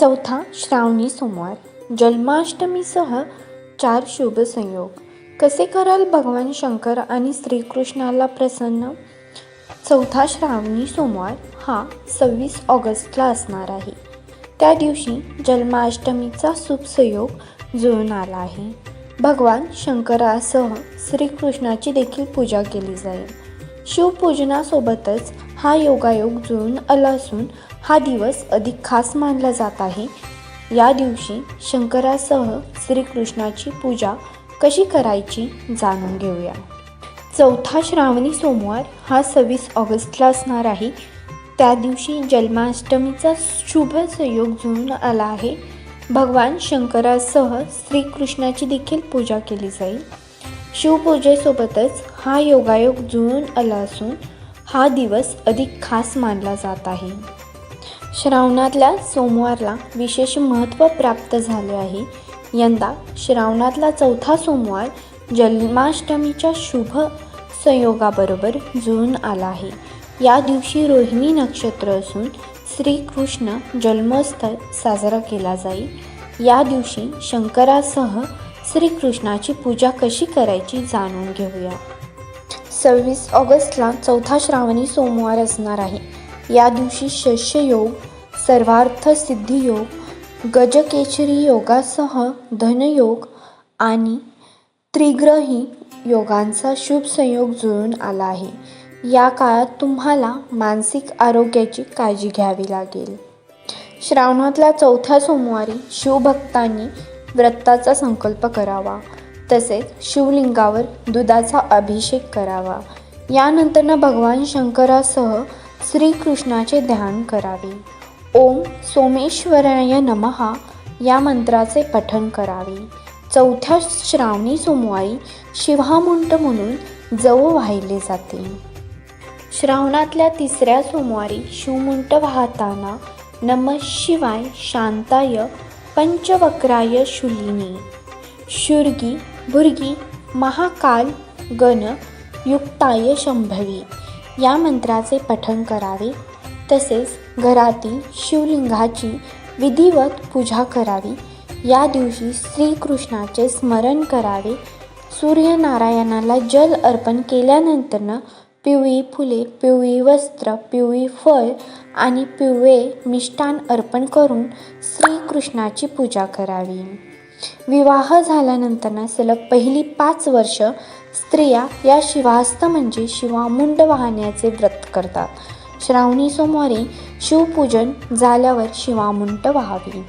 चौथा श्रावणी सोमवार. जन्माष्टमीसह चार शुभ संयोग. कसे कराल भगवान शंकर आणि श्रीकृष्णाला प्रसन्न? चौथा श्रावणी सोमवार हा सव्वीस ऑगस्टला असणार आहे. त्या दिवशी जन्माष्टमीचा शुभ संयोग जुळून आला आहे. भगवान शंकरासह श्रीकृष्णाची देखील पूजा केली जाईल. शिवपूजनासोबतच हा योगायोग जुळून आला असून हा दिवस अधिक खास मानला जात आहे. या दिवशी शंकरासह श्रीकृष्णाची पूजा कशी करायची जाणून घेऊया. चौथा श्रावणी सोमवार हा सव्वीस ऑगस्टला असणार आहे. त्या दिवशी जन्माष्टमीचा शुभ संयोग जुळून आला आहे. भगवान शंकरासह श्रीकृष्णाची देखील पूजा केली जाईल. शिवपूजेसोबतच हा योगायोग जुळून आला असून हा दिवस अधिक खास मानला जात आहे. श्रावणातल्या सोमवारला विशेष महत्त्व प्राप्त झाले आहे. यंदा श्रावणातला चौथा सोमवार जन्माष्टमीच्या शुभ संयोगाबरोबर जुळून आला आहे. या दिवशी रोहिणी नक्षत्र असून श्रीकृष्ण जन्मोत्सव साजरा केला जाईल. या दिवशी शंकरासह श्रीकृष्णाची पूजा कशी करायची जाणून घेऊया. सव्वीस ऑगस्टला चौथा श्रावणी सोमवार असणार आहे. या दिवशी शस्ययोग सर्वार्थ सिद्धियोग गजकेचरी योगासह धनयोग आणि त्रिग्रही योगांचा शुभ संयोग जुळून आला आहे. या काळात तुम्हाला मानसिक आरोग्याची काळजी घ्यावी लागेल. श्रावणातल्या चौथ्या सोमवारी शिवभक्तांनी व्रताचा संकल्प करावा. तसेच शिवलिंगावर दुधाचा अभिषेक करावा. यानंतरनं भगवान शंकरासह श्रीकृष्णाचे ध्यान करावे. ओम सोमेश्वराय नमहा या मंत्राचे पठण करावे. चौथ्या श्रावणी सोमवारी शिवामुंट म्हणून जव वाहिले जाते. श्रावणातल्या तिसऱ्या सोमवारी शिवमुंट वाहताना नम शिवाय शांताय पंचवक्राय शुलिनी. शुर्गी भुर्गी महाकाल गण युक्ताय शंभवी. या मंत्राचे पठण करावे. तसेच घरातील शिवलिंगाची विधिवत पूजा करावी. या दिवशी श्रीकृष्णाचे स्मरण करावे. सूर्यनारायणाला जल अर्पण केल्यानंतरनं पिवळी फुले पिवळी वस्त्र पिवळी फळ आणि पिवळे मिष्टान अर्पण करून श्रीकृष्णाची पूजा करावी. विवाह झाल्यानंतरनं सलग पहिली पाच वर्ष स्त्रिया या शिवास्त म्हणजे शिवामुंड वाहण्याचे व्रत करतात. श्रावणी सोमवारी शिवपूजन झाल्यावर शिवामुंट वाहावी.